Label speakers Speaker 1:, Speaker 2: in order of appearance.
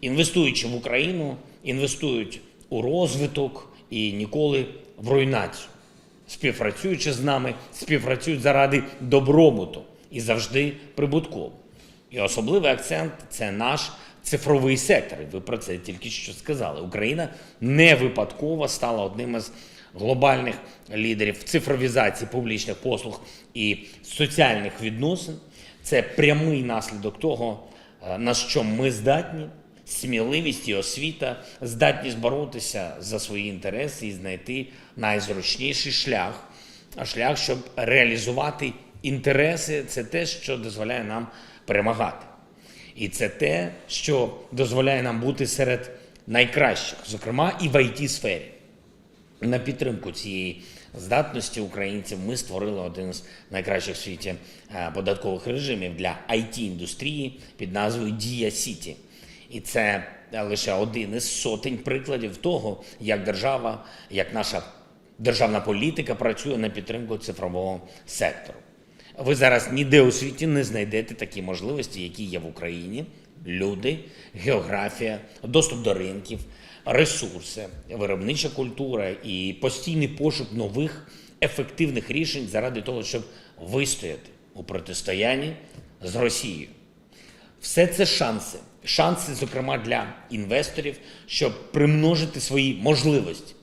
Speaker 1: інвестуючи в Україну, інвестують у розвиток і ніколи в руйнацію. Співпрацюючи з нами, співпрацюють заради добробуту і завжди прибутково. І особливий акцент це наш цифровий сектор. Ви про це тільки що сказали. Україна не випадково стала одним із глобальних лідерів цифровізації публічних послуг і соціальних відносин. Це прямий наслідок того, е, на що ми здатні. Сміливість і освіта, здатність боротися за свої інтереси і знайти найзручніший шлях, а шлях, щоб реалізувати інтереси, це те, що дозволяє нам перемагати. І це те, що дозволяє нам бути серед найкращих, зокрема і в it сфері на підтримку цієї здатності українців ми створили один з найкращих в світі е, податкових режимів для it індустрії під назвою Дія Сіті. І це лише один із сотень прикладів того, як держава, як наша державна політика працює на підтримку цифрового сектору. Ви зараз ніде у світі не знайдете такі можливості, які є в Україні: люди, географія, доступ до ринків, ресурси, виробнича культура і постійний пошук нових ефективних рішень заради того, щоб вистояти у протистоянні з Росією. Все це шанси. Шанси, зокрема, для інвесторів, щоб примножити свої можливості